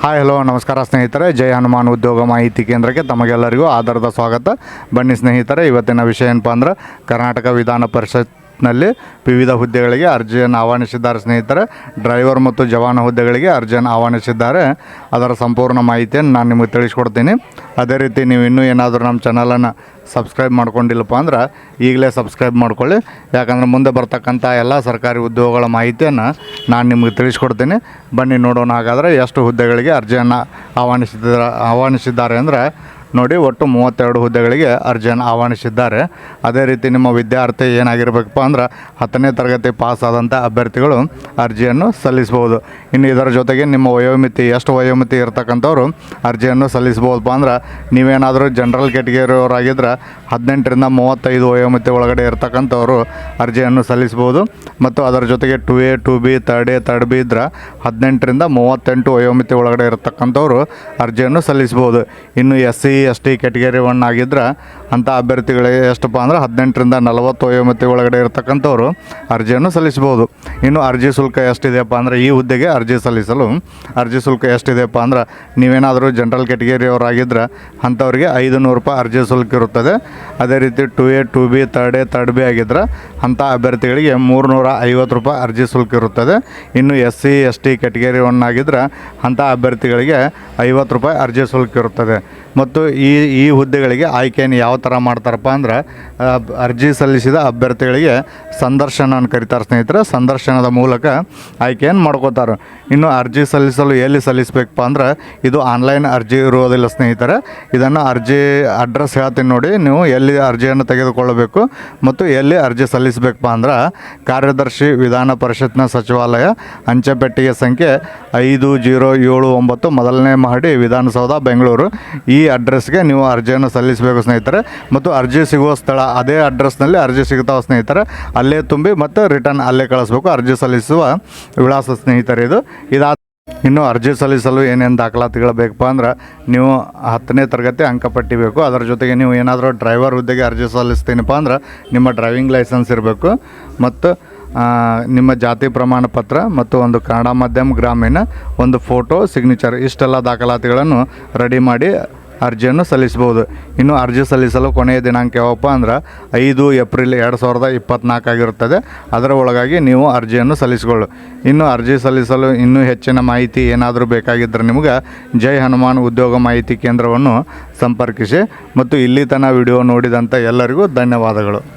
Hi hello ನಮಸ್ಕಾರ ಸ್ನೇಹಿತರೆ. ಜಯ ಹನುಮಾನ್ ಉದ್ಯೋಗ ಮಾಹಿತಿ ಕೇಂದ್ರಕ್ಕೆ ತಮಗೆಲ್ಲರಿಗೂ ಆಧಾರದ ಸ್ವಾಗತ. ಬನ್ನಿ ಸ್ನೇಹಿತರೆ, ಇವತ್ತಿನ ವಿಷಯ ಏನಪ್ಪ ಅಂದ್ರೆ, ಕರ್ನಾಟಕ ವಿಧಾನ ಪರಿಷತ್ನಲ್ಲಿ ವಿವಿಧ ಹುದ್ದೆಗಳಿಗೆ ಅರ್ಜಿಯನ್ನು ಆಹ್ವಾನಿಸಿದ್ದಾರೆ ಸ್ನೇಹಿತರೆ. ಡ್ರೈವರ್ ಮತ್ತು ಜವಾನ ಹುದ್ದೆಗಳಿಗೆ ಅರ್ಜಿಯನ್ನು ಆಹ್ವಾನಿಸಿದ್ದಾರೆ. ಅದರ ಸಂಪೂರ್ಣ ಮಾಹಿತಿಯನ್ನು ನಾನು ನಿಮಗೆ ತಿಳಿಸ್ಕೊಡ್ತೀನಿ. ಅದೇ ರೀತಿ ನೀವು ಇನ್ನೂ ಏನಾದರೂ ನಮ್ಮ ಚಾನಲನ್ನು ಸಬ್ಸ್ಕ್ರೈಬ್ ಮಾಡ್ಕೊಂಡಿಲ್ಲಪ್ಪ ಅಂದ್ರೆ, ಈಗಲೇ ಸಬ್ಸ್ಕ್ರೈಬ್ ಮಾಡ್ಕೊಳ್ಳಿ. ಯಾಕಂದ್ರೆ ಮುಂದೆ ಬರ್ತಕ್ಕಂಥ ಎಲ್ಲ ಸರ್ಕಾರಿ ಉದ್ಯೋಗಗಳ ಮಾಹಿತಿಯನ್ನು ನಾನು ನಿಮಗೆ ತಿಳಿಸ್ಕೊಡ್ತೀನಿ. ಬನ್ನಿ ನೋಡೋಣ ಹಾಗಾದರೆ ಎಷ್ಟು ಹುದ್ದೆಗಳಿಗೆ ಅರ್ಜಿಯನ್ನು ಆಹ್ವಾನಿಸಿದ ಆಹ್ವಾನಿಸಿದ್ದಾರೆ ಅಂದರೆ ನೋಡಿ ಒಟ್ಟು ಮೂವತ್ತೆರಡು ಹುದ್ದೆಗಳಿಗೆ ಅರ್ಜಿಯನ್ನು ಆಹ್ವಾನಿಸಿದ್ದಾರೆ. ಅದೇ ರೀತಿ ನಿಮ್ಮ ವಿದ್ಯಾರ್ಥಿ ಏನಾಗಿರಬೇಕಪ್ಪ ಅಂದ್ರೆ ಹತ್ತನೇ ತರಗತಿ ಪಾಸ್ ಆದಂಥ ಅಭ್ಯರ್ಥಿಗಳು ಅರ್ಜಿಯನ್ನು ಸಲ್ಲಿಸ್ಬೋದು ಇನ್ನು ಇದರ ಜೊತೆಗೆ ನಿಮ್ಮ ವಯೋಮಿತಿ, ಎಷ್ಟು ವಯೋಮಿತಿ ಇರ್ತಕ್ಕಂಥವ್ರು ಅರ್ಜಿಯನ್ನು ಸಲ್ಲಿಸ್ಬೋದಪ್ಪ ಅಂದ್ರೆ ನೀವೇನಾದರೂ ಜನರಲ್ ಕ್ಯಾಟಗರಿಯವರಾಗಿದ್ದರೆ ಹದಿನೆಂಟರಿಂದ ಮೂವತ್ತೈದು ವಯೋಮಿತಿ ಒಳಗಡೆ ಇರ್ತಕ್ಕಂಥವ್ರು ಅರ್ಜಿಯನ್ನು ಸಲ್ಲಿಸ್ಬೋದು ಮತ್ತು ಅದರ ಜೊತೆಗೆ two A, two B third A third B ಇದ್ರೆ ಹದಿನೆಂಟರಿಂದ ಮೂವತ್ತೆಂಟು ವಯೋಮಿತಿ ಒಳಗಡೆ ಇರತಕ್ಕಂಥವ್ರು ಅರ್ಜಿಯನ್ನು ಸಲ್ಲಿಸ್ಬೋದು ಇನ್ನು S C S T category one ಆಗಿದ್ರೆ ಅಂಥ ಅಭ್ಯರ್ಥಿಗಳಿಗೆ ಎಷ್ಟಪ್ಪ ಅಂದ್ರೆ ಹದಿನೆಂಟರಿಂದ ನಲವತ್ತು ವಯೋಮತಿ ಒಳಗಡೆ ಇರತಕ್ಕಂಥವ್ರು ಅರ್ಜಿಯನ್ನು ಸಲ್ಲಿಸ್ಬೋದು ಇನ್ನು ಅರ್ಜಿ ಶುಲ್ಕ ಎಷ್ಟಿದೆಯಪ್ಪ ಅಂದರೆ ಈ ಹುದ್ದೆಗೆ ಅರ್ಜಿ ಸಲ್ಲಿಸಲು ಅರ್ಜಿ ಶುಲ್ಕ ಎಷ್ಟಿದೆಯಪ್ಪ ಅಂದ್ರೆ ನೀವೇನಾದರೂ ಜನರಲ್ ಕ್ಯಾಟಗರಿಯವರಾಗಿದ್ದರೆ ಅಂಥವ್ರಿಗೆ ಐದು ನೂರು ರೂಪಾಯಿ ಅರ್ಜಿ ಶುಲ್ಕ ಇರುತ್ತದೆ. ಅದೇ ರೀತಿ two A, two B third A third B ಆಗಿದ್ರೆ ಅಂಥ ಅಭ್ಯರ್ಥಿಗಳಿಗೆ ಮೂರುನೂರ ಐವತ್ತು ರೂಪಾಯಿ ಅರ್ಜಿ ಶುಲ್ಕ ಇರುತ್ತದೆ. ಇನ್ನು S C, S T category one ಅಂಥ ಅಭ್ಯರ್ಥಿಗಳಿಗೆ ಐವತ್ತು ರೂಪಾಯಿ ಅರ್ಜಿ ಶುಲ್ಕ ಇರುತ್ತದೆ. ಮತ್ತು ಈ ಈ ಹುದ್ದೆಗಳಿಗೆ ಆಯ್ಕೆಯನ್ನು ಯಾವ ಥರ ಮಾಡ್ತಾರಪ್ಪ ಅಂದ್ರೆ ಅರ್ಜಿ ಸಲ್ಲಿಸಿದ ಅಭ್ಯರ್ಥಿಗಳಿಗೆ ಸಂದರ್ಶನ ಕರೀತಾರೆ ಸ್ನೇಹಿತರೆ. ಸಂದರ್ಶನದ ಮೂಲಕ ಆಯ್ಕೆಯನ್ನು ಮಾಡ್ಕೋತಾರೆ. ಇನ್ನು ಅರ್ಜಿ ಸಲ್ಲಿಸಲು ಎಲ್ಲಿ ಸಲ್ಲಿಸಬೇಕಪ್ಪ ಅಂದ್ರೆ ಇದು ಆನ್ಲೈನ್ ಅರ್ಜಿ ಇರುವುದಿಲ್ಲ ಸ್ನೇಹಿತರೆ. ಇದನ್ನು ಅರ್ಜಿ ಅಡ್ರೆಸ್ ಹೇಳ್ತೀನಿ ನೋಡಿ. ನೀವು ಎಲ್ಲಿ ಅರ್ಜಿಯನ್ನು ತೆಗೆದುಕೊಳ್ಳಬೇಕು ಮತ್ತು ಎಲ್ಲಿ ಅರ್ಜಿ ಸಲ್ಲಿಸಬೇಕಪ್ಪ ಅಂದ್ರೆ ಕಾರ್ಯದರ್ಶಿ ವಿಧಾನ ಪರಿಷತ್ನ ಸಚಿವಾಲಯ ಅಂಚೆಪೆಟ್ಟಿಗೆ ಸಂಖ್ಯೆ ಐದು ಜೀರೋ ಏಳು ಒಂಬತ್ತು ಮೊದಲನೇ ಮಹಡಿ ವಿಧಾನಸೌಧ, ಬೆಂಗಳೂರು. ಈ ಅಡ್ರೆಸ್ಗೆ ನೀವು ಅರ್ಜಿಯನ್ನು ಸಲ್ಲಿಸಬೇಕು ಸ್ನೇಹಿತರೆ. ಮತ್ತು ಅರ್ಜಿ ಸಿಗುವ ಸ್ಥಳ ಅದೇ ಅಡ್ರೆಸ್ನಲ್ಲಿ ಅರ್ಜಿ ಸಿಗ್ತಾವೆ ಸ್ನೇಹಿತರೆ, ಅಲ್ಲೇ ತುಂಬಿ ಮತ್ತು ರಿಟರ್ನ್ ಅಲ್ಲೇ ಕಳಿಸ್ಬೇಕು. ಅರ್ಜಿ ಸಲ್ಲಿಸುವ ವಿಳಾಸ ಸ್ನೇಹಿತರೆ ಇದು. ಇದಾದ ಇನ್ನು ಅರ್ಜಿ ಸಲ್ಲಿಸಲು ಏನೇನು ದಾಖಲಾತಿಗಳು ಬೇಕಪ್ಪ ಅಂದ್ರೆ ನೀವು ಹತ್ತನೇ ತರಗತಿ ಅಂಕಪಟ್ಟಿ ಬೇಕು ಅದರ ಜೊತೆಗೆ ನೀವು ಏನಾದರೂ ಡ್ರೈವರ್ ಹುದ್ದೆಗೆ ಅರ್ಜಿ ಸಲ್ಲಿಸ್ತೀನಪ್ಪ ಅಂದ್ರೆ ನಿಮ್ಮ ಡ್ರೈವಿಂಗ್ ಲೈಸೆನ್ಸ್ ಇರಬೇಕು. ಮತ್ತು ನಿಮ್ಮ ಜಾತಿ ಪ್ರಮಾಣ ಪತ್ರ ಮತ್ತು ಒಂದು ಕನ್ನಡ ಮಾಧ್ಯಮ ಗ್ರಾಮೀಣ ಒಂದು ಫೋಟೋ ಸಿಗ್ನೇಚರ್ ಇಷ್ಟೆಲ್ಲ ದಾಖಲಾತಿಗಳನ್ನು ರೆಡಿ ಮಾಡಿ ಅರ್ಜಿಯನ್ನು ಸಲ್ಲಿಸ್ಬೋದು ಇನ್ನು ಅರ್ಜಿ ಸಲ್ಲಿಸಲು ಕೊನೆಯ ದಿನಾಂಕ ಯಾವಪ್ಪ ಅಂದ್ರೆ ಐದು ಏಪ್ರಿಲ್ ಎರಡು ಸಾವಿರದ ಇಪ್ಪತ್ತ್ನಾಲ್ಕು ಆಗಿರುತ್ತದೆ. ಅದರ ಒಳಗಾಗಿ ನೀವು ಅರ್ಜಿಯನ್ನು ಸಲ್ಲಿಸಿಕೊಳ್ಳು. ಇನ್ನು ಅರ್ಜಿ ಸಲ್ಲಿಸಲು ಇನ್ನೂ ಹೆಚ್ಚಿನ ಮಾಹಿತಿ ಏನಾದರೂ ಬೇಕಾಗಿದ್ದರೆ ನಿಮ್ಗೆ ಜೈ ಹನುಮಾನ್ ಉದ್ಯೋಗ ಮಾಹಿತಿ ಕೇಂದ್ರವನ್ನು ಸಂಪರ್ಕಿಸಿ. ಮತ್ತು ಇಲ್ಲಿ ತನಕ ವಿಡಿಯೋ ನೋಡಿದಂಥ ಎಲ್ಲರಿಗೂ ಧನ್ಯವಾದಗಳು.